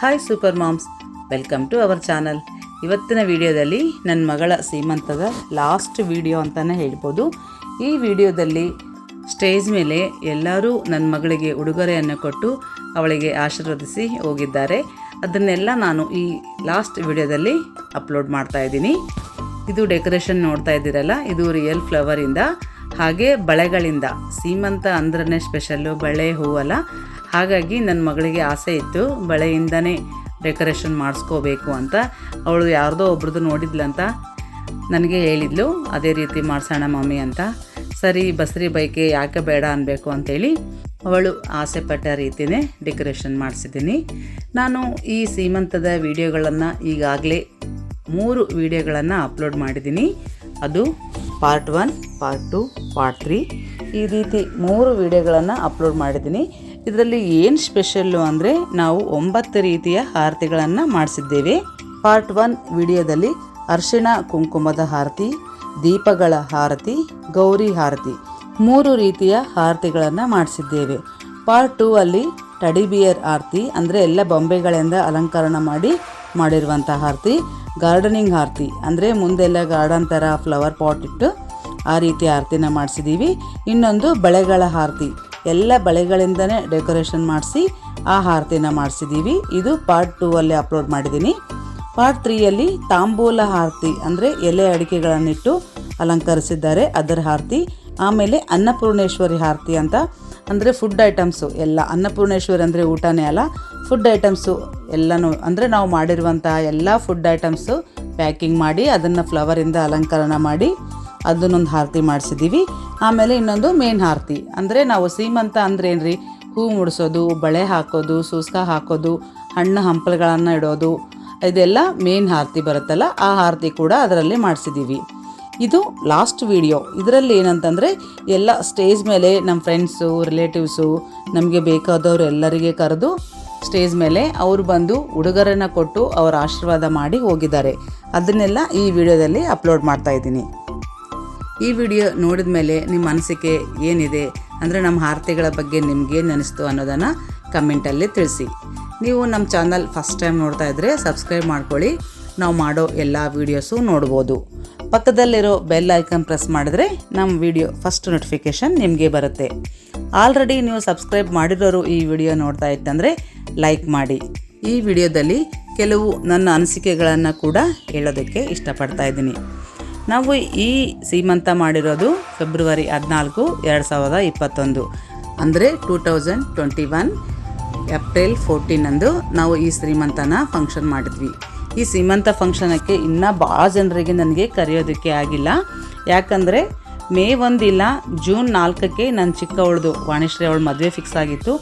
Hi super moms, welcome to our channel. ಇವತ್ತಿನ ವಿಡಿಯೋದಲ್ಲಿ ನನ್ನ ಮಗಳ ಸೀಮಂತದ ಲಾಸ್ಟ್ ವಿಡಿಯೋ ಅಂತಲೇ ಹೇಳ್ಬೋದು. ಈ ವಿಡಿಯೋದಲ್ಲಿ ಸ್ಟೇಜ್ ಮೇಲೆ ಎಲ್ಲರೂ ನನ್ನ ಮಗಳಿಗೆ ಉಡುಗೊರೆಯನ್ನು ಕೊಟ್ಟು ಅವಳಿಗೆ ಆಶೀರ್ವದಿಸಿ ಹೋಗಿದ್ದಾರೆ. ಅದನ್ನೆಲ್ಲ ನಾನು ಈ ಲಾಸ್ಟ್ ವಿಡಿಯೋದಲ್ಲಿ ಅಪ್ಲೋಡ್ ಮಾಡ್ತಾ ಇದ್ದೀನಿ. ಇದು ಡೆಕೋರೇಷನ್ ನೋಡ್ತಾ ಇದ್ದೀರಲ್ಲ, ಇದು ರಿಯಲ್ ಫ್ಲವರಿಂದ. ಹಾಗೆ ಬಳೆಗಳಿಂದ, ಸೀಮಂತ ಅಂದ್ರೇ ಸ್ಪೆಷಲ್ಲು ಬಳೆ ಹೂವಲ್ಲ ಹಾಗಾಗಿ ನನ್ನ ಮಗಳಿಗೆ ಆಸೆ ಇತ್ತು, ಬಳೆಯಿಂದನೇ ಡೆಕೋರೇಷನ್ ಮಾಡಿಸ್ಕೋಬೇಕು ಅಂತ. ಅವಳು ಯಾರ್ದೋ ಒಬ್ರದ್ದು ನೋಡಿದ್ಲಂತ ನನಗೆ ಹೇಳಿದ್ಲು, ಅದೇ ರೀತಿ ಮಾಡಿಸೋಣ ಮಮ್ಮಿ ಅಂತ. ಸರಿ, ಬಸ್ರಿ ಬೈಕೆ ಯಾಕೆ ಬೇಡ ಅನ್ಬೇಕು ಅಂತೇಳಿ ಅವಳು ಆಸೆ ಪಟ್ಟ ರೀತಿಯೇ ಡೆಕೋರೇಷನ್ ಮಾಡಿಸಿದ್ದೀನಿ. ನಾನು ಈ ಸೀಮಂತದ ವೀಡಿಯೋಗಳನ್ನು ಈಗಾಗಲೇ ಮೂರು ವೀಡಿಯೋಗಳನ್ನು ಅಪ್ಲೋಡ್ ಮಾಡಿದ್ದೀನಿ. ಅದು part one part two part three ಈ ರೀತಿ ಮೂರು ವಿಡಿಯೋಗಳನ್ನು ಅಪ್ಲೋಡ್ ಮಾಡಿದ್ದೀನಿ. ಇದರಲ್ಲಿ ಏನು ಸ್ಪೆಷಲ್ಲು ಅಂದರೆ ನಾವು ಒಂಬತ್ತು ರೀತಿಯ ಆರತಿಗಳನ್ನು ಮಾಡಿಸಿದ್ದೇವೆ. ಪಾರ್ಟ್ ಒನ್ ವಿಡಿಯೋದಲ್ಲಿ ಅರ್ಶಿಣ ಕುಂಕುಮದ ಆರತಿ ದೀಪಗಳ ಆರತಿ ಗೌರಿ ಆರತಿ ಮೂರು ರೀತಿಯ ಆರತಿಗಳನ್ನು ಮಾಡಿಸಿದ್ದೇವೆ. ಪಾರ್ಟ್ ಟೂ ಅಲ್ಲಿ ಟಡಿಬಿಯರ್ ಆರತಿ ಅಂದರೆ ಎಲ್ಲ ಬೊಂಬೆಗಳಿಂದ ಅಲಂಕರಣ ಮಾಡಿ ಮಾಡಿರುವಂಥ ಆರತಿ ಗಾರ್ಡನಿಂಗ್ ಆರತಿ ಅಂದರೆ ಮುಂದೆಲ್ಲ ಗಾರ್ಡನ್ ಥರ ಫ್ಲವರ್ ಪಾಟ್ ಇಟ್ಟು ಆ ರೀತಿ ಆರತಿನ ಮಾಡಿಸಿದ್ದೀವಿ ಇನ್ನೊಂದು ಬಳೆಗಳ ಆರತಿ. ಎಲ್ಲ ಬಳೆಗಳಿಂದನೇ ಡೆಕೋರೇಷನ್ ಮಾಡಿಸಿ ಆ ಆರತಿನ ಮಾಡಿಸಿದ್ದೀವಿ ಇದು ಪಾರ್ಟ್ ಟೂ ಅಲ್ಲಿ ಅಪ್ಲೋಡ್ ಮಾಡಿದ್ದೀನಿ ಪಾರ್ಟ್ ತ್ರೀಯಲ್ಲಿ ತಾಂಬೂಲ ಆರತಿ ಅಂದರೆ ಎಲೆ ಅಡಿಕೆಗಳನ್ನಿಟ್ಟು ಅಲಂಕರಿಸಿದ್ದಾರೆ ಅದರ ಆರತಿ. ಆಮೇಲೆ ಅನ್ನಪೂರ್ಣೇಶ್ವರಿ ಆರತಿ ಅಂತ ಅಂದರೆ ಫುಡ್ ಐಟಮ್ಸು ಎಲ್ಲ. ಅನ್ನಪೂರ್ಣೇಶ್ವರಿ ಅಂದರೆ ಊಟನೇ ಅಲ್ಲ. ಫುಡ್ ಐಟಮ್ಸು ಎಲ್ಲನೂ ಅಂದರೆ ನಾವು ಮಾಡಿರುವಂತಹ ಎಲ್ಲ ಫುಡ್ ಐಟಮ್ಸು ಪ್ಯಾಕಿಂಗ್ ಮಾಡಿ ಅದನ್ನು ಫ್ಲವರಿಂದ ಅಲಂಕರಣ ಮಾಡಿ ಅದನ್ನೊಂದು ಆರತಿ ಮಾಡಿಸಿದ್ದೀವಿ. ಆಮೇಲೆ ಇನ್ನೊಂದು ಮೇನ್ ಆರತಿ ಅಂದರೆ ನಾವು ಸೀಮಂತ ಅಂದ್ರೆ ರೀ ಹೂ ಮುಡಿಸೋದು, ಬಳೆ ಹಾಕೋದು, ಸೂಸ್ಕ ಹಾಕೋದು, ಹಣ್ಣು ಹಂಪಲುಗಳನ್ನು ಇಡೋದು, ಇದೆಲ್ಲ ಮೇನ್ ಆರತಿ ಬರುತ್ತಲ್ಲ, ಆ ಆರತಿ ಕೂಡ ಅದರಲ್ಲಿ ಮಾಡಿಸಿದ್ದೀವಿ. ಇದು ಲಾಸ್ಟ್ ವಿಡಿಯೋ. ಇದರಲ್ಲಿ ಏನಂತಂದರೆ, ಎಲ್ಲ ಸ್ಟೇಜ್ ಮೇಲೆ ನಮ್ಮ ಫ್ರೆಂಡ್ಸು, ರಿಲೇಟಿವ್ಸು, ನಮಗೆ ಬೇಕಾದವರು ಎಲ್ಲರಿಗೆ ಕರೆದು ಸ್ಟೇಜ್ ಮೇಲೆ ಅವರು ಬಂದು ಉಡುಗೊರೆನ ಕೊಟ್ಟು ಅವರ ಆಶೀರ್ವಾದ ಮಾಡಿ ಹೋಗಿದ್ದಾರೆ. ಅದನ್ನೆಲ್ಲ ಈ ವಿಡಿಯೋದಲ್ಲಿ ಅಪ್ಲೋಡ್ ಮಾಡ್ತಾ ಇದ್ದೀನಿ. ಈ ವಿಡಿಯೋ ನೋಡಿದ ಮೇಲೆ ನಿಮ್ಮ ಅನಿಸಿಕೆ ಏನಿದೆ? ಅಂದರೆ ನಮ್ಮ ಆರತಿಗಳ ಬಗ್ಗೆ ನಿಮ್ಗೇನು ಅನಿಸ್ತು ಅನ್ನೋದನ್ನು ಕಮೆಂಟಲ್ಲಿ ತಿಳಿಸಿ. ನೀವು ನಮ್ಮ ಚಾನಲ್ ಫಸ್ಟ್ ಟೈಮ್ ನೋಡ್ತಾ ಇದ್ದರೆ ಸಬ್ಸ್ಕ್ರೈಬ್ ಮಾಡ್ಕೊಳ್ಳಿ. ನಾವು ಮಾಡೋ ಎಲ್ಲ ವೀಡಿಯೋಸು ನೋಡ್ಬೋದು. ಪಕ್ಕದಲ್ಲಿರೋ ಬೆಲ್ ಐಕನ್ ಪ್ರೆಸ್ ಮಾಡಿದ್ರೆ ನಮ್ಮ ವಿಡಿಯೋ ಫಸ್ಟ್ ನೋಟಿಫಿಕೇಷನ್ ನಿಮಗೆ ಬರುತ್ತೆ. ಆಲ್ರೆಡಿ ನೀವು ಸಬ್ಸ್ಕ್ರೈಬ್ ಮಾಡಿರೋರು ಈ ವಿಡಿಯೋ ನೋಡ್ತಾ ಇತ್ತಂದರೆ ಲೈಕ್ ಮಾಡಿ. ಈ ವಿಡಿಯೋದಲ್ಲಿ ಕೆಲವು ನನ್ನ ಅನಿಸಿಕೆಗಳನ್ನು ಕೂಡ ಹೇಳೋದಕ್ಕೆ ಇಷ್ಟಪಡ್ತಾ ಇದ್ದೀನಿ. ನಾವು ಈ ಸೀಮಂತ ಮಾಡಿರೋದು ಫೆಬ್ರವರಿ ಹದಿನಾಲ್ಕು, ಎರಡು ಸಾವಿರದ ಇಪ್ಪತ್ತೊಂದು. ಅಂದರೆ two thousand twenty one April ಫೋರ್ಟೀನಂದು ನಾವು ಈ ಶ್ರೀಮಂತನ ಫಂಕ್ಷನ್ ಮಾಡಿದ್ವಿ. ಈ ಸೀಮಂತ ಫಂಕ್ಷನಕ್ಕೆ ಇನ್ನೂ ಭಾಳ ಜನರಿಗೆ ನನಗೆ ಕರೆಯೋದಕ್ಕೆ ಆಗಿಲ್ಲ. ಯಾಕಂದರೆ ಮೇ ಒಂದಿಲ್ಲ, ಜೂನ್ ನಾಲ್ಕಕ್ಕೆ ನನ್ನ ಚಿಕ್ಕವಳದು ವಾಣಿಶ್ರೀ ಅವಳ ಮದುವೆ ಫಿಕ್ಸ್ ಆಗಿತ್ತು.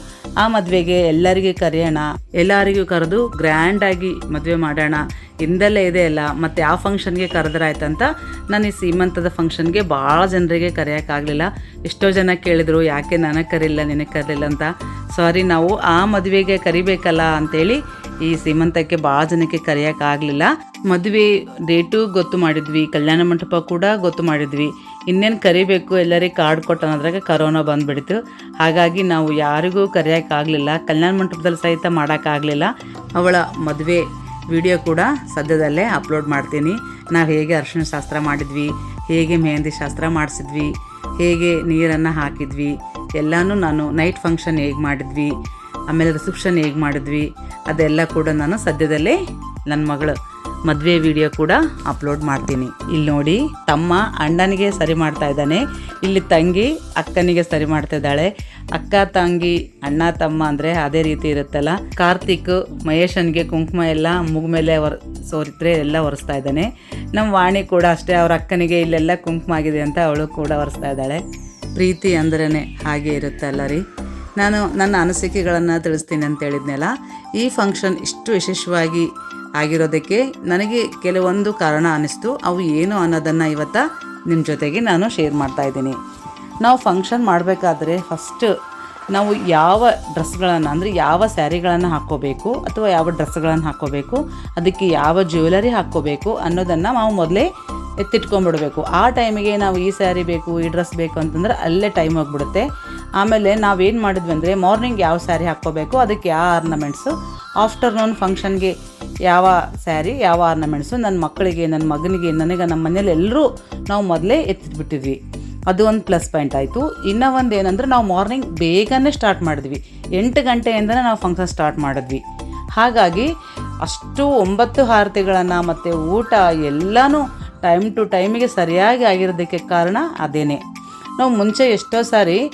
ಆ ಮದುವೆಗೆ ಎಲ್ಲರಿಗೆ ಕರೆಯೋಣ, ಎಲ್ಲರಿಗೂ ಕರೆದು ಗ್ರ್ಯಾಂಡಾಗಿ ಮದುವೆ ಮಾಡೋಣ. ಹಿಂದೆಲ್ಲೇ ಇದೆ ಅಲ್ಲ, ಮತ್ತು ಯಾವ ಫಂಕ್ಷನ್ಗೆ ಕರೆದ್ರಾಯ್ತಂತ ನಾನು ಈ ಸೀಮಂತದ ಫಂಕ್ಷನ್ಗೆ ಭಾಳ ಜನರಿಗೆ ಕರೆಯೋಕ್ಕಾಗಲಿಲ್ಲ ಎಷ್ಟೋ ಜನ ಕೇಳಿದರು, ಯಾಕೆ ನನಗೆ ಕರೀಲ್ಲ ನಿನಗೆ ಕರೀಲಿಲ್ಲ? ಅಂತ. ಸಾರಿ ನಾವು ಆ ಮದುವೆಗೆ ಕರಿಬೇಕಲ್ಲ ಅಂತೇಳಿ ಈ ಸೀಮಂತಕ್ಕೆ ಭಾಳ ಜನಕ್ಕೆ ಕರೆಯೋಕ್ಕಾಗಲಿಲ್ಲ ಮದುವೆ ಡೇಟು ಗೊತ್ತು ಮಾಡಿದ್ವಿ, ಕಲ್ಯಾಣ ಮಂಟಪ ಕೂಡ ಗೊತ್ತು ಮಾಡಿದ್ವಿ. ಇನ್ನೇನು ಕರಿಬೇಕು, ಎಲ್ಲರಿಗೆ ಕಾರ್ಡ್ ಕೊಟ್ಟು ಅನ್ನೋದ್ರಾಗ ಕರೋನಾ ಬಂದುಬಿಡ್ತು. ಹಾಗಾಗಿ ನಾವು ಯಾರಿಗೂ ಕರೆಯೋಕ್ಕಾಗಲಿಲ್ಲ ಕಲ್ಯಾಣ ಮಂಟಪದಲ್ಲಿ ಸಹಿತ ಮಾಡೋಕ್ಕಾಗಲಿಲ್ಲ ಅವಳ ಮದುವೆ ವಿಡಿಯೋ ಕೂಡ ಸದ್ಯದಲ್ಲೇ ಅಪ್ಲೋಡ್ ಮಾಡ್ತೀನಿ. ನಾವು ಹೇಗೆ ಅರಿಶಿಣ ಶಾಸ್ತ್ರ ಮಾಡಿದ್ವಿ, ಹೇಗೆ ಮೆಹಂದಿ ಶಾಸ್ತ್ರ ಮಾಡಿಸಿದ್ವಿ, ಹೇಗೆ ನೀರನ್ನು ಹಾಕಿದ್ವಿ, ಎಲ್ಲನೂ ನಾನು ನೈಟ್ ಫಂಕ್ಷನ್ ಹೇಗೆ ಮಾಡಿದ್ವಿ, ಆಮೇಲೆ ರಿಸೆಪ್ಷನ್ ಹೇಗೆ ಮಾಡಿದ್ವಿ, ಅದೆಲ್ಲ ಕೂಡ ನಾನು ಸದ್ಯದಲ್ಲೇ ನನ್ನ ಮಗಳು ಮದುವೆ ವಿಡಿಯೋ ಕೂಡ ಅಪ್ಲೋಡ್ ಮಾಡ್ತೀನಿ. ಇಲ್ಲಿ ನೋಡಿ, ತಮ್ಮ ಅಣ್ಣನಿಗೆ ಸರಿ ಮಾಡ್ತಾ ಇದ್ದಾನೆ. ಇಲ್ಲಿ ತಂಗಿ ಅಕ್ಕನಿಗೆ ಸರಿ ಮಾಡ್ತಾ ಇದ್ದಾಳೆ. ಅಕ್ಕ ತಂಗಿ, ಅಣ್ಣ ತಮ್ಮ ಅಂದರೆ ಅದೇ ರೀತಿ ಇರುತ್ತಲ್ಲ. ಕಾರ್ತಿಕ್, ಮಹೇಶನ್ಗೆ ಕುಂಕುಮ ಎಲ್ಲ ಮುಗ ಮೇಲೆ ಒರ್ ಸೋರಿದ್ರೆ ಎಲ್ಲ ಒರೆಸ್ತಾ ಇದ್ದಾನೆ. ನಮ್ಮ ವಾಣಿ ಕೂಡ ಅಷ್ಟೇ, ಅವ್ರ ಅಕ್ಕನಿಗೆ ಇಲ್ಲೆಲ್ಲ ಕುಂಕುಮ ಆಗಿದೆ ಅಂತ ಅವಳು ಕೂಡ ಒರೆಸ್ತಾ ಇದ್ದಾಳೆ. ಪ್ರೀತಿ ಅಂದ್ರೇ ಹಾಗೆ ಇರುತ್ತಲ್ಲ ರೀ. ನಾನು ನನ್ನ ಅನಿಸಿಕೆಗಳನ್ನು ತಿಳಿಸ್ತೀನಿ ಅಂತ ಹೇಳಿದ್ನಲ್ಲ, ಈ ಫಂಕ್ಷನ್ ಇಷ್ಟು ಯಶಸ್ವಿಯಾಗಿ ಆಗಿರೋದಕ್ಕೆ ನನಗೆ ಕೆಲವೊಂದು ಕಾರಣ ಅನ್ನಿಸ್ತು. ಅವು ಏನು ಅನ್ನೋದನ್ನು ಇವತ್ತು ನಿಮ್ಮ ಜೊತೆಗೆ ನಾನು ಶೇರ್ ಮಾಡ್ತಾ ಇದ್ದೀನಿ. ನಾವು ಫಂಕ್ಷನ್ ಮಾಡಬೇಕಾದ್ರೆ ಫಸ್ಟ್ ನಾವು ಯಾವ ಡ್ರೆಸ್ಗಳನ್ನು ಅಂದರೆ ಯಾವ ಸ್ಯಾರಿಗಳನ್ನು ಹಾಕ್ಕೋಬೇಕು ಅಥವಾ ಯಾವ ಡ್ರೆಸ್ಗಳನ್ನು ಹಾಕ್ಕೋಬೇಕು, ಅದಕ್ಕೆ ಯಾವ ಜ್ಯುವೆಲರಿ ಹಾಕ್ಕೋಬೇಕು ಅನ್ನೋದನ್ನು ನಾವು ಮೊದಲೇ ಎತ್ತಿಟ್ಕೊಂಡ್ಬಿಡಬೇಕು. ಆ ಟೈಮಿಗೆ ನಾವು ಈ ಸ್ಯಾರಿ ಬೇಕು, ಈ ಡ್ರೆಸ್ ಬೇಕು ಅಂತಂದ್ರೆ ಅಲ್ಲೇ ಟೈಮ್ ಹೋಗ್ಬಿಡುತ್ತೆ. ಆಮೇಲೆ ನಾವೇನು ಮಾಡಿದ್ವಿ ಅಂದರೆ ಮಾರ್ನಿಂಗ್ ಯಾವ ಸ್ಯಾರಿ ಹಾಕ್ಕೋಬೇಕು, ಅದಕ್ಕೆ ಯಾವ ಆರ್ನಮೆಂಟ್ಸು ಆಫ್ಟರ್ನೂನ್ ಫಂಕ್ಷನ್ಗೆ ಯಾವ ಸ್ಯಾರಿ, ಯಾವ ಆರ್ನಮೆಂಟ್ಸು ನನ್ನ ಮಕ್ಕಳಿಗೆ ನನ್ನ ಮಗನಿಗೆ, ನನಗೆ ನಮ್ಮ ಮನೇಲಿ ಎಲ್ಲರೂ ನಾವು ಮೊದಲೇ ಎತ್ತಿಟ್ಬಿಟ್ಟಿದ್ವಿ ಅದು ಒಂದು ಪ್ಲಸ್ ಪಾಯಿಂಟ್ ಆಯಿತು. ಇನ್ನೂ ಒಂದು ಏನಂದ್ರೆ ನಾವು ಮಾರ್ನಿಂಗ್ ಬೇಗನೆ ಸ್ಟಾರ್ಟ್ ಮಾಡಿದ್ವಿ. ಎಂಟು ಗಂಟೆಯಿಂದನೇ ನಾವು ಫಂಕ್ಷನ್ ಸ್ಟಾರ್ಟ್ ಮಾಡಿದ್ವಿ. ಹಾಗಾಗಿ ಅಷ್ಟು ಒಂಬತ್ತು ಆರತಿಗಳನ್ನು ಮತ್ತು ಊಟ ಎಲ್ಲನೂ ಟೈಮ್ ಟು ಟೈಮಿಗೆ ಸರಿಯಾಗಿ ಆಗಿರೋದಕ್ಕೆ ಕಾರಣ ಅದೇನೆ. ನಾವು ಮುಂಚೆ ಎಷ್ಟೋ ಸಾರಿ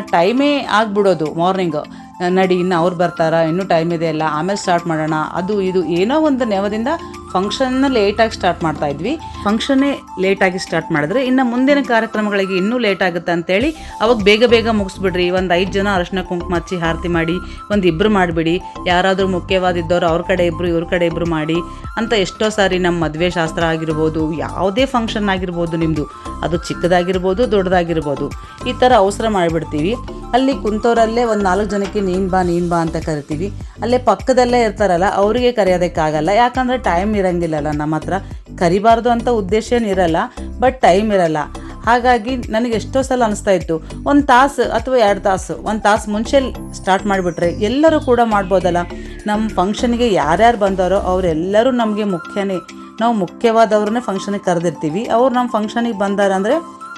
ಟೈಮೇ ಆಗಿಬಿಡೋದು ಮಾರ್ನಿಂಗು. ನಡಿ, ಇನ್ನು ಅವ್ರು ಬರ್ತಾರ, ಇನ್ನೂ ಟೈಮ್ ಇದೆ ಅಲ್ಲ, ಆಮೇಲೆ ಸ್ಟಾರ್ಟ್ ಮಾಡೋಣ. ಅದು, ಇದು ಏನೋ ಒಂದು ನೆವದಿಂದ ಫಂಕ್ಷನ್ನ ಲೇಟಾಗಿ ಸ್ಟಾರ್ಟ್ ಮಾಡ್ತಾ ಇದ್ವಿ. ಫಂಕ್ಷನ್ನೇ ಲೇಟಾಗಿ ಸ್ಟಾರ್ಟ್ ಮಾಡಿದ್ರೆ ಇನ್ನು ಮುಂದಿನ ಕಾರ್ಯಕ್ರಮಗಳಿಗೆ ಇನ್ನೂ ಲೇಟ್ ಆಗುತ್ತೆ ಅಂತೇಳಿ ಅವಾಗ ಬೇಗ ಬೇಗ ಮುಗಿಸ್ಬಿಡ್ರಿ. ಒಂದು ಐದು ಜನ ಅರಶಿನ ಕುಂಕುಮ ಹಚ್ಚಿ ಆರತಿ ಮಾಡಿ, ಒಂದು ಇಬ್ಬರು ಮಾಡಿಬಿಡಿ. ಯಾರಾದರೂ ಮುಖ್ಯವಾದಿದ್ದವ್ರು ಅವ್ರ ಕಡೆ ಇಬ್ಬರು ಇವ್ರ ಕಡೆ ಇಬ್ಬರು ಮಾಡಿ ಅಂತ ಎಷ್ಟೋ ಸಾರಿ ನಮ್ಮ ಮದುವೆ ಶಾಸ್ತ್ರ ಆಗಿರ್ಬೋದು, ಯಾವುದೇ ಫಂಕ್ಷನ್ ಆಗಿರ್ಬೋದು ನಿಮ್ಮದು ಅದು ಚಿಕ್ಕದಾಗಿರ್ಬೋದು, ದೊಡ್ಡದಾಗಿರ್ಬೋದು. ಈ ಥರ ಅವಸರ ಮಾಡಿಬಿಡ್ತೀವಿ. ಅಲ್ಲಿ ಕುಂತವರಲ್ಲೇ ಒಂದು ನಾಲ್ಕು ಜನಕ್ಕೆ ನೀನು ಬಾ ನೀನು ಬಾ ಅಂತ ಕರಿತೀವಿ. ಅಲ್ಲೇ ಪಕ್ಕದಲ್ಲೇ ಇರ್ತಾರಲ್ಲ, ಅವರಿಗೆ ಕರೆಯೋದಕ್ಕಾಗಲ್ಲ. ಯಾಕಂದರೆ ಟೈಮ್ ಇರಂಗಿಲ್ಲಲ್ಲ, ನಮ್ಮ ಹತ್ರ ಕರಿಬಾರ್ದು ಅಂತ ಉದ್ದೇಶ ಏನಿರಲ್ಲ ಬಟ್ ಟೈಮ್ ಇರಲ್ಲ. ಹಾಗಾಗಿ ನನಗೆ ಎಷ್ಟೋ ಸಲ ಅನಿಸ್ತಾ ಇತ್ತು, ಒಂದು ತಾಸು ಅಥವಾ ಎರಡು ತಾಸು, ಒಂದು ತಾಸು ಮುಂಚೆ ಸ್ಟಾರ್ಟ್ ಮಾಡಿಬಿಟ್ರೆ ಎಲ್ಲರೂ ಕೂಡ ಮಾಡ್ಬೋದಲ್ಲ. ನಮ್ಮ ಫಂಕ್ಷನ್ಗೆ ಯಾರ್ಯಾರು ಬಂದವರೋ ಅವರೆಲ್ಲರೂ ನಮಗೆ ಮುಖ್ಯನೇ. ನಾವು ಮುಖ್ಯವಾದವ್ರನ್ನೇ ಫಂಕ್ಷನಿಗೆ ಕರೆದಿರ್ತೀವಿ. ಅವ್ರು ನಮ್ಮ ಫಂಕ್ಷನಿಗೆ ಬಂದಾರ ಅಂದರೆ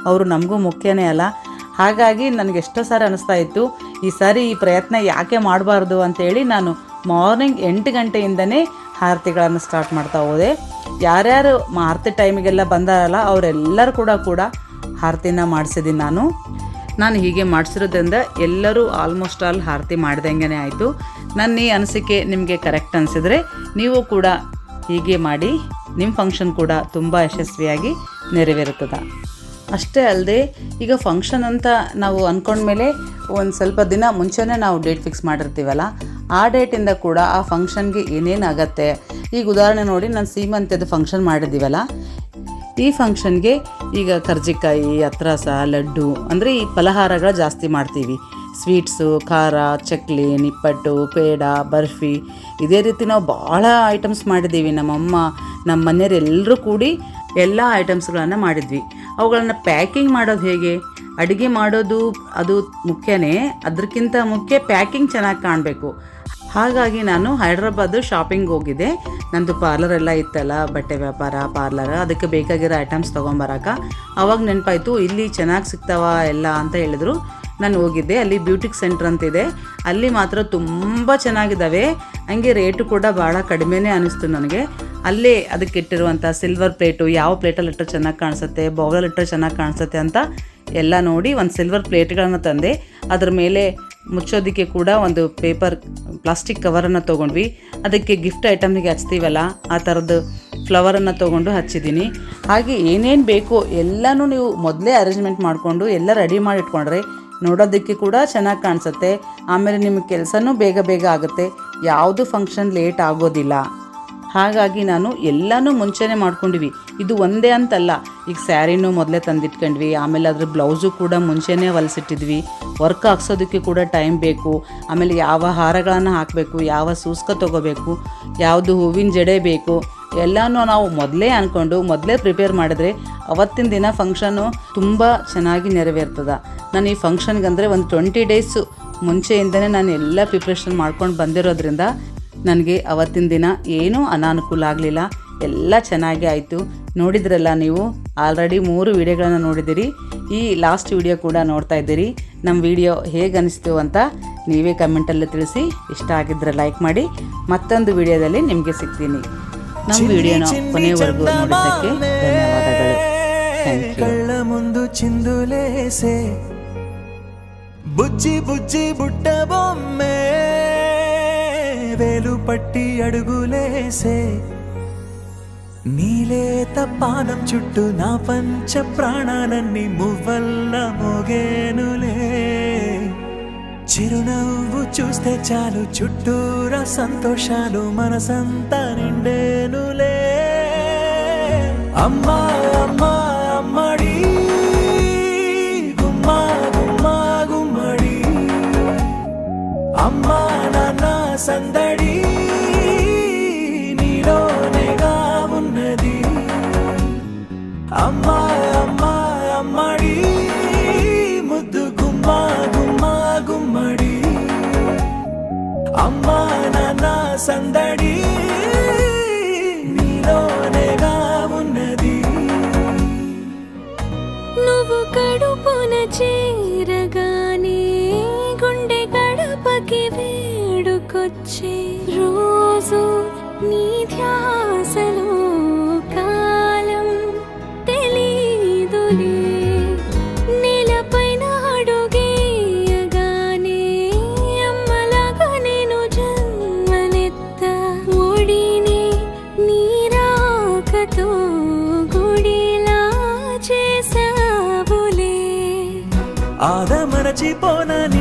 ಅವರು ನಮಗೂ ಮುಖ್ಯನೇ ಅಲ್ಲ. ಹಾಗಾಗಿ ನನಗೆ ಎಷ್ಟೋ ಸಾರಿ ಅನಿಸ್ತಾ ಇತ್ತು, ಈ ಸಾರಿ ಈ ಪ್ರಯತ್ನ ಯಾಕೆ ಮಾಡಬಾರ್ದು ಅಂತೇಳಿ ನಾನು ಮಾರ್ನಿಂಗ್ ಎಂಟು ಗಂಟೆಯಿಂದನೇ ಆರತಿಗಳನ್ನು ಸ್ಟಾರ್ಟ್ ಮಾಡ್ತಾ ಹೋದೆ. ಯಾರ್ಯಾರು ಆರತಿ ಟೈಮಿಗೆಲ್ಲ ಬಂದಾರಲ್ಲ, ಅವರೆಲ್ಲರೂ ಕೂಡ ಕೂಡ ಆರತಿನ ಮಾಡಿಸಿದ್ದೀನಿ ನಾನು. ನಾನು ಹೀಗೆ ಮಾಡಿಸಿರೋದ್ರಿಂದ ಎಲ್ಲರೂ ಆಲ್ಮೋಸ್ಟ್ ಆಲ್ ಆರತಿ ಮಾಡ್ದಂಗೆ ಆಯಿತು. ನನ್ನ ಈ ಅನಿಸಿಕೆ ನಿಮಗೆ ಕರೆಕ್ಟ್ ಅನಿಸಿದ್ರೆ ನೀವು ಕೂಡ ಹೀಗೆ ಮಾಡಿ ನಿಮ್ಮ ಫಂಕ್ಷನ್ ಕೂಡ ತುಂಬ ಯಶಸ್ವಿಯಾಗಿ ನೆರವೇರುತ್ತದೆ. ಅಷ್ಟೇ ಅಲ್ಲದೆ ಈಗ ಫಂಕ್ಷನ್ ಅಂತ ನಾವು ಅಂದ್ಕೊಂಡ್ಮೇಲೆ ಒಂದು ಸ್ವಲ್ಪ ದಿನ ಮುಂಚೆನೇ ನಾವು ಡೇಟ್ ಫಿಕ್ಸ್ ಮಾಡಿರ್ತೀವಲ್ಲ ಆ ಡೇಟಿಂದ ಕೂಡ ಆ ಫಂಕ್ಷನ್ಗೆ ಏನೇನು ಆಗತ್ತೆ ಈಗ ಉದಾಹರಣೆ ನೋಡಿ, ನಾನು ಸೀಮಂತ್ಯದ ಫಂಕ್ಷನ್ ಮಾಡಿದ್ದೀವಲ್ಲ? ಈ ಫಂಕ್ಷನ್ಗೆ ಈಗ ಕರ್ಜಿಕಾಯಿ, ಅತ್ರಸ, ಲಡ್ಡು, ಅಂದರೆ ಈ ಫಲಹಾರಗಳು ಜಾಸ್ತಿ ಮಾಡ್ತೀವಿ. ಸ್ವೀಟ್ಸು, ಖಾರ, ಚಕ್ಲಿ, ನಿಪ್ಪಟ್ಟು, ಪೇಡ, ಬರ್ಫಿ, ಇದೇ ರೀತಿ ನಾವು ಭಾಳ ಐಟಮ್ಸ್ ಮಾಡಿದ್ದೀವಿ. ನಮ್ಮಮ್ಮ ನಮ್ಮ ಮನೆಯವರೆಲ್ಲರೂ ಕೂಡಿ ಎಲ್ಲ ಐಟಮ್ಸ್ಗಳನ್ನು ಮಾಡಿದ್ವಿ. ಅವುಗಳನ್ನು ಪ್ಯಾಕಿಂಗ್ ಮಾಡೋದು ಹೇಗೆ? ಅಡುಗೆ ಮಾಡೋದು, ಅದು ಮುಖ್ಯನೇ. ಅದಕ್ಕಿಂತ ಮುಖ್ಯ ಪ್ಯಾಕಿಂಗ್ ಚೆನ್ನಾಗಿ ಕಾಣಬೇಕು. ಹಾಗಾಗಿ ನಾನು ಹೈದ್ರಾಬಾದ್ ಶಾಪಿಂಗ್ ಹೋಗಿದ್ದೆ. ನಂದು ಪಾರ್ಲರ್ ಎಲ್ಲ ಇತ್ತಲ್ಲ, ಬಟ್ಟೆ ವ್ಯಾಪಾರ ಪಾರ್ಲರ್ ಅದಕ್ಕೆ ಬೇಕಾಗಿರೋ ಐಟಮ್ಸ್ ತೊಗೊಂಬರಕ. ಅವಾಗ ನೆನಪಾಯ್ತು, ಇಲ್ಲಿ ಚೆನ್ನಾಗಿ ಸಿಗ್ತಾವ ಎಲ್ಲ ಅಂತ ಹೇಳಿದ್ರು. ನಾನು ಹೋಗಿದ್ದೆ, ಅಲ್ಲಿ ಬ್ಯೂಟಿಕ್ ಸೆಂಟ್ರ್ ಅಂತಿದೆ ಅಲ್ಲಿ ಮಾತ್ರ ತುಂಬ ಚೆನ್ನಾಗಿದ್ದಾವೆ ಹಂಗೆ ರೇಟು ಕೂಡ ಭಾಳ ಕಡಿಮೆನೆ ಅನ್ನಿಸ್ತು ನನಗೆ. ಅಲ್ಲೇ ಅದಕ್ಕೆ ಇಟ್ಟಿರುವಂಥ ಸಿಲ್ವರ್ ಪ್ಲೇಟು ಯಾವ ಪ್ಲೇಟಲ್ಲಿ ಇಟ್ಟರೆ ಚೆನ್ನಾಗಿ ಕಾಣಿಸುತ್ತೆ ಬೌಲಲ್ಲಿ ಇಟ್ಟರೆ ಚೆನ್ನಾಗಿ ಕಾಣಿಸುತ್ತೆ ಅಂತ ಎಲ್ಲ ನೋಡಿ ಒಂದು ಸಿಲ್ವರ್ ಪ್ಲೇಟ್ಗಳನ್ನು ತಂದೆ. ಅದ್ರ ಮೇಲೆ ಮುಚ್ಚೋದಕ್ಕೆ ಕೂಡ ಒಂದು ಪೇಪರ್, ಪ್ಲಾಸ್ಟಿಕ್ ಕವರನ್ನು ತೊಗೊಂಡ್ವಿ. ಅದಕ್ಕೆ ಗಿಫ್ಟ್ ಐಟಮ್ಗೆ ಹಚ್ತೀವಲ್ಲ, ಆ ಥರದ್ದು ಫ್ಲವರನ್ನು ತೊಗೊಂಡು ಹಚ್ಚಿದ್ದೀನಿ. ಹಾಗೆ ಏನೇನು ಬೇಕೋ ಎಲ್ಲನೂ ನೀವು ಮೊದಲೇ ಅರೇಂಜ್ಮೆಂಟ್ ಮಾಡಿಕೊಂಡು ಎಲ್ಲ ರೆಡಿ ಮಾಡಿ ಇಟ್ಕೊಂಡ್ರೆ ನೋಡೋದಕ್ಕೆ ಕೂಡ ಚೆನ್ನಾಗಿ ಕಾಣಿಸುತ್ತೆ. ಆಮೇಲೆ ನಿಮ್ಮ ಕೆಲಸನೂ ಬೇಗ ಬೇಗ ಆಗುತ್ತೆ. ಯಾವುದು ಫಂಕ್ಷನ್ ಲೇಟ್ ಆಗೋದಿಲ್ಲ. ಹಾಗಾಗಿ ನಾನು ಎಲ್ಲನೂ ಮುಂಚೆನೇ ಮಾಡ್ಕೊಂಡ್ವಿ. ಇದು ಒಂದೇ ಅಂತಲ್ಲ. ಈಗ ಸ್ಯಾರಿನೂ ಮೊದಲೇ ತಂದಿಟ್ಕೊಂಡ್ವಿ. ಆಮೇಲೆ ಅದ್ರ ಬ್ಲೌಸು ಕೂಡ ಮುಂಚೆನೇ ಹೊಲಿಸಿಟ್ಟಿದ್ವಿ. ವರ್ಕ್ ಹಾಕ್ಸೋದಕ್ಕೆ ಕೂಡ ಟೈಮ್ ಬೇಕು. ಆಮೇಲೆ ಯಾವ ಹಾರಗಳನ್ನು ಹಾಕಬೇಕು, ಯಾವ ಸೂಸ್ಕ ತೊಗೋಬೇಕು, ಯಾವುದು ಹೂವಿನ ಜಡೆ ಬೇಕು, ಎಲ್ಲನೂ ನಾವು ಮೊದಲೇ ಅಂದ್ಕೊಂಡು ಮೊದಲೇ ಪ್ರಿಪೇರ್ ಮಾಡಿದ್ರೆ ಅವತ್ತಿನ ದಿನ ಫಂಕ್ಷನ್ನು ತುಂಬ ಚೆನ್ನಾಗಿ ನೆರವೇರ್ತದೆ. ನಾನು ಈ ಫಂಕ್ಷನ್ಗೆ ಅಂದರೆ ಒಂದು ಟ್ವೆಂಟಿ ಡೇಸು ಮುಂಚೆಯಿಂದನೇ ನಾನು ಎಲ್ಲ ಪ್ರಿಪ್ರೇಷನ್ ಮಾಡ್ಕೊಂಡು ಬಂದಿರೋದ್ರಿಂದ ನನಗೆ ಅವತ್ತಿನ ದಿನ ಏನೂ ಅನಾನುಕೂಲ ಆಗಲಿಲ್ಲ. ಎಲ್ಲ ಚೆನ್ನಾಗಿ ಆಯಿತು. ನೋಡಿದ್ರಲ್ಲ ನೀವು? ಆಲ್ರೆಡಿ ಮೂರು ವಿಡಿಯೋಗಳನ್ನು ನೋಡಿದ್ದೀರಿ. ಈ ಲಾಸ್ಟ್ ವಿಡಿಯೋ ಕೂಡ ನೋಡ್ತಾ ಇದ್ದೀರಿ. ನಮ್ಮ ವಿಡಿಯೋ ಹೇಗೆ ಅನ್ನಿಸ್ತು ಅಂತ ನೀವೇ ಕಮೆಂಟಲ್ಲಿ ತಿಳಿಸಿ. ಇಷ್ಟ ಆಗಿದ್ರೆ ಲೈಕ್ ಮಾಡಿ. ಮತ್ತೊಂದು ವಿಡಿಯೋದಲ್ಲಿ ನಿಮಗೆ ಸಿಗ್ತೀನಿ. ನಮ್ಮ ವಿಡಿಯೋನ ಕೊನೆಯವರೆಗೂ ನೋಡಿದ್ದಕ್ಕೆ ಧನ್ಯವಾದಗಳು. ಕಳ್ಳ ಮುಂದು ಬುಜ್ಜಿ ಬುಜ್ಜಿ ಬುಟ್ಟ ಬೊಮ್ಮೆ. వేలు పట్టి అడుగులేసే నీలేత పానం చుట్టూ నా పంచ ప్రాణాలన్నీ మువ్వల్ల మోగేనులే. చిరునవ్వు చూస్తే చాలు చుట్టూరా సంతోషాలు మనసంతా నిండేనులే. అమ్మా అమ్మా అమ్మడి ఆదమరచిపోనని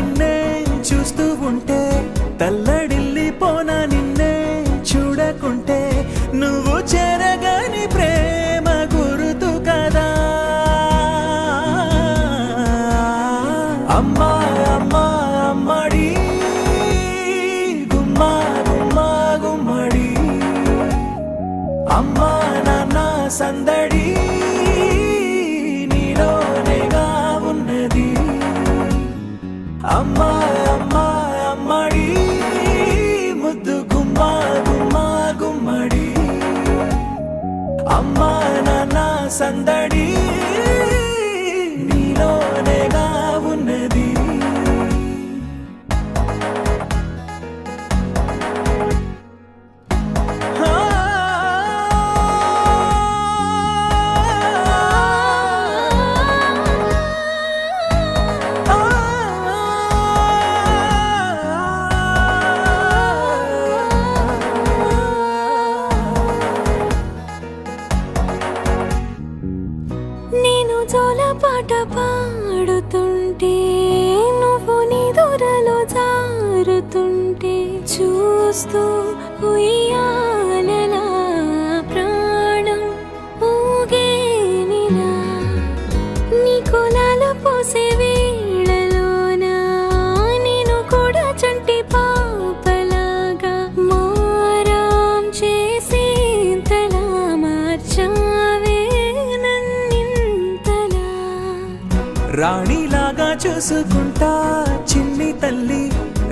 andar.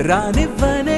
ராணிவனே